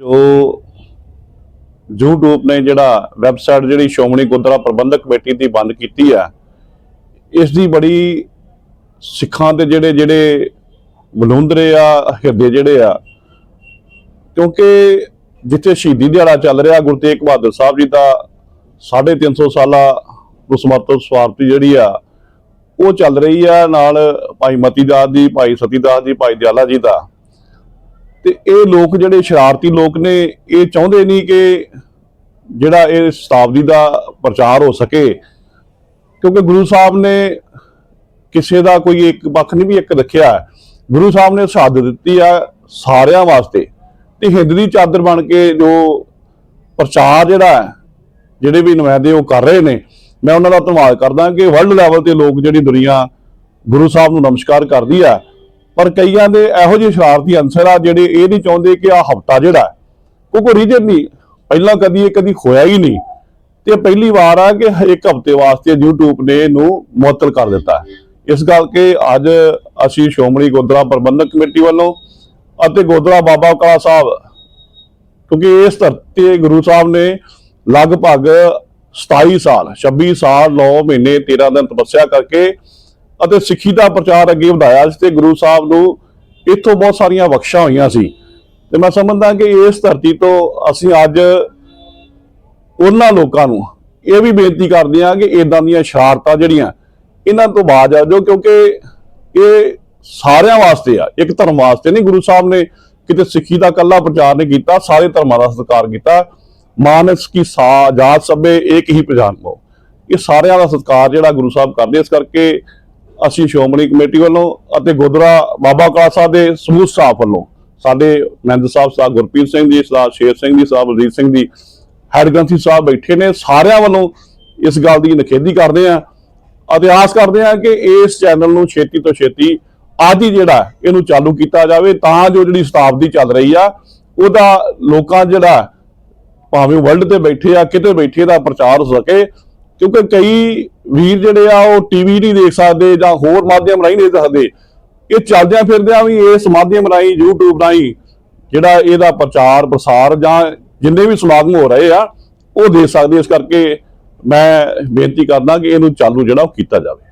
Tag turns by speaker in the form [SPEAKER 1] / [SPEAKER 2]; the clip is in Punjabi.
[SPEAKER 1] ਜੋ YouTube ਨੇ ਜਿਹੜਾ ਵੈਬਸਾਈਟ ਜਿਹੜੀ ਸ਼੍ਰੋਮਣੀ ਗੁਰਦੁਆਰਾ ਪ੍ਰਬੰਧਕ ਕਮੇਟੀ ਦੀ ਬੰਦ ਕੀਤੀ ਆ, ਇਸ ਦੀ ਬੜੀ ਸਿੱਖਾਂ ਦੇ ਜਿਹੜੇ ਜਿਹੜੇ ਬਲੁੰਦਰੇ ਆ, ਹਿਰਦੇ ਜਿਹੜੇ ਆ, ਕਿਉਂਕਿ ਜਿੱਥੇ ਸ਼ਹੀਦੀ ਦਿਹਾੜਾ ਚੱਲ ਰਿਹਾ, ਗੁਰੂ ਤੇਗ ਬਹਾਦਰ ਸਾਹਿਬ ਜੀ ਦਾ 350 ਸਾਲਾ ਨੂੰ ਸਮਰਪਿਤ ਸਵਾਰਤੀ ਜਿਹੜੀ ਆ, ਉਹ ਚੱਲ ਰਹੀ ਆ ਨਾਲ ਭਾਈ ਮਤੀ ਦਾਸ ਦੀ ਭਾਈ ਸਤੀ ਦਾਸ ਜੀ, ਭਾਈ ਦਿਆਲਾ ਜੀ ਦਾ। ਤੇ ਇਹ ਲੋਕ ਜਿਹੜੇ ਸ਼ਰਾਰਤੀ ਲੋਕ ਨੇ ਇਹ ਚਾਹੁੰਦੇ ਨਹੀਂ ਕਿ ਜਿਹੜਾ ਇਹ ਸ਼ਤਾਬਦੀ ਦਾ ਪ੍ਰਚਾਰ ਹੋ ਸਕੇ ਕਿਉਂਕਿ ਗੁਰੂ ਸਾਹਿਬ ਨੇ ਕਿਸੇ ਦਾ ਕੋਈ ਇੱਕ ਪੱਖ ਨਹੀਂ ਵੀ ਇੱਕ ਰੱਖਿਆ ਹੈ। ਗੁਰੂ ਸਾਹਿਬ ਨੇ ਸ਼ਹਾਦਤ ਦਿੱਤੀ ਆ ਸਾਰਿਆਂ ਵਾਸਤੇ ਤੇ ਹਿੰਦ ਦੀ ਚਾਦਰ ਬਣ ਕੇ ਜੋ ਪ੍ਰਚਾਰ ਜਿਹੜਾ ਹੈ, ਜਿਹੜੇ ਵੀ ਨੁਮਾਇੰਦੇ ਉਹ ਕਰ ਰਹੇ ਨੇ ਮੈਂ ਉਹਨਾਂ ਦਾ ਧੰਨਵਾਦ ਕਰਦਾ ਕਿ ਵਰਲਡ ਲੈਵਲ ਤੇ ਲੋਕ ਜਿਹੜੀ ਦੁਨੀਆ ਗੁਰੂ ਸਾਹਿਬ ਨੂੰ ਨਮਸਕਾਰ ਕਰਦੀ ਆ ਪਰ ਕਈਆਂ ਦੇ ਇਹੋ ਜਿਹੇ ਸ਼ਰਾਰਤੀ ਅੰਸਰ ਆ ਜਿਹੜੇ ਇਹ ਨਹੀਂ ਚਾਹੁੰਦੇ ਕਿ ਆ ਹਫਤਾ ਜਿਹੜਾ ਉਹ ਕੋਈ ਰੀਜਨ ਨਹੀਂ ਪਹਿਲਾਂ ਕਦੀ ਇਹ ਕਦੀ ਹੋਇਆ ਹੀ ਨਹੀਂ। ਤੇ ਪਹਿਲੀ ਵਾਰ ਆ ਕਿ ਇੱਕ ਹਫ਼ਤੇ ਵਾਸਤੇ YouTube ਨੇ ਇਹਨੂੰ ਮੁਅੱਤਲ ਕਰ ਦਿੱਤਾ ਇਸ ਗੱਲ ਕਿ ਅੱਜ ਅਸੀਂ ਸ਼੍ਰੋਮਣੀ ਗੁਰਦੁਆਰਾ ਪ੍ਰਬੰਧਕ ਕਮੇਟੀ ਵੱਲੋਂ ਅਤੇ ਗੁਰਦੁਆਰਾ ਬਾਬਾ ਕਲਾ ਸਾਹਿਬ, ਕਿਉਂਕਿ ਇਸ ਧਰਤੀ ਗੁਰੂ ਸਾਹਿਬ ਨੇ ਲਗਭਗ 27 ਸਾਲ 26 ਸਾਲ 9 ਮਹੀਨੇ 13 ਦਿਨ ਤਪੱਸਿਆ ਕਰਕੇ ਅਤੇ ਸਿੱਖੀ ਦਾ ਪ੍ਰਚਾਰ ਅੱਗੇ ਵਧਾਇਆ ਸੀ ਤੇ ਗੁਰੂ ਸਾਹਿਬ ਨੂੰ ਇੱਥੋਂ ਬਹੁਤ ਸਾਰੀਆਂ ਬਖਸ਼ਾਂ ਹੋਈਆਂ ਸੀ। ਤੇ ਮੈਂ ਸਮਝਦਾ ਕਿ ਇਸ ਧਰਤੀ ਤੋਂ ਅਸੀਂ ਅੱਜ ਉਹਨਾਂ ਲੋਕਾਂ ਨੂੰ ਇਹ ਵੀ ਬੇਨਤੀ ਕਰਦੇ ਹਾਂ ਕਿ ਇਦਾਂ ਦੀਆਂ ਸ਼ਰਾਰਤਾਂ ਜਿਹੜੀਆਂ ਇਹਨਾਂ ਤੋਂ ਬਾਜ ਆ ਜਾਓ, ਕਿਉਂਕਿ ਇਹ ਸਾਰਿਆਂ ਵਾਸਤੇ ਆ, ਇੱਕ ਧਰਮ ਵਾਸਤੇ ਨਹੀਂ। ਗੁਰੂ ਸਾਹਿਬ ਨੇ ਕਿਤੇ ਸਿੱਖੀ ਦਾ ਕੱਲਾ ਪ੍ਰਚਾਰ ਨਹੀਂ ਕੀਤਾ, ਸਾਰੇ ਧਰਮਾਂ ਦਾ ਸਤਿਕਾਰ ਕੀਤਾ। ਮਾਨਸ ਕੀ ਸਾ, ਜਾਤ ਸਭੇ ਇੱਕ ਹੀ ਪਛਾਣ ਕੋ। ਇਹ ਸਾਰਿਆਂ ਦਾ ਸਤਿਕਾਰ ਜਿਹੜਾ ਗੁਰੂ ਸਾਹਿਬ ਕਰਦੇ ਇਸ ਕਰਕੇ ਅਸੀਂ ਸ਼੍ਰੋਮਣੀ ਕਮੇਟੀ ਵੱਲੋਂ ਅਤੇ ਗੁਰਦੁਆਰਾ ਬਾਬਾ ਕਾਲਸਾ ਦੇ ਸਮੂਹ ਸਟਾਫ ਵੱਲੋਂ ਸਾਡੇ ਮਹਿੰਦ ਸਾਹਿਬ ਸਾਹਿਬ ਗੁਰਪ੍ਰੀਤ ਸਿੰਘ ਜੀ ਸਾਹਿਬ ਸ਼ੇਰ ਸਿੰਘ ਜੀ ਸਾਹਿਬ ਬਲਜੀਤ ਸਿੰਘ ਜੀ, ਹੈਡ ਗ੍ਰੰਥੀ ਸਾਹਿਬ ਬੈਠੇ ਨੇ, ਸਾਰਿਆਂ ਵੱਲੋਂ ਇਸ ਗੱਲ ਦੀ ਨਿਖੇਧੀ ਕਰਦੇ ਆ ਅਤੇ ਆਸ ਕਰਦੇ ਆ ਕਿ ਇਸ ਚੈਨਲ ਨੂੰ ਛੇਤੀ ਤੋਂ ਛੇਤੀ ਆਦਿ ਜਿਹੜਾ ਇਹਨੂੰ ਚਾਲੂ ਕੀਤਾ ਜਾਵੇ, ਤਾਂ ਜੋ ਜਿਹੜੀ ਸ਼ਤਾਬਦੀ ਚੱਲ ਰਹੀ ਆ, ਉਹਦਾ ਲੋਕਾਂ ਜਿਹੜਾ ਭਾਵੇਂ ਵਰਲਡ ਤੇ ਬੈਠੇ ਆ, ਕਿਤੇ ਬੈਠੇ ਦਾ ਪ੍ਰਚਾਰ ਹੋ ਸਕੇ ਕਿਉਂਕਿ ਕਈ ਵੀਰ ਜਿਹੜੇ ਆ, ਉਹ ਟੀਵੀ ਨਹੀਂ ਦੇਖ ਸਕਦੇ ਜਾਂ ਹੋਰ ਮਾਧਿਅਮ ਰਾਹੀਂ ਨਹੀਂ ਦੇਖ ਸਕਦੇ। ਇਹ ਚੱਲਦਿਆਂ ਫਿਰਦਿਆਂ ਵੀ ਇਸ ਮਾਧਿਅਮ ਰਾਹੀਂ, YouTube ਰਾਹੀਂ ਜਿਹੜਾ ਇਹਦਾ ਪ੍ਰਚਾਰ, ਪ੍ਰਸਾਰ ਜਾਂ ਜਿੰਨੇ ਵੀ ਸਮਾਗਮ ਹੋ ਰਹੇ ਆ, ਉਹ ਦੇਖ ਸਕਦੇ ਇਸ ਕਰਕੇ ਮੈਂ ਬੇਨਤੀ ਕਰਦਾ ਕਿ ਇਹਨੂੰ ਚਾਲੂ ਜਿਹੜਾ ਉਹ ਕੀਤਾ ਜਾਵੇ।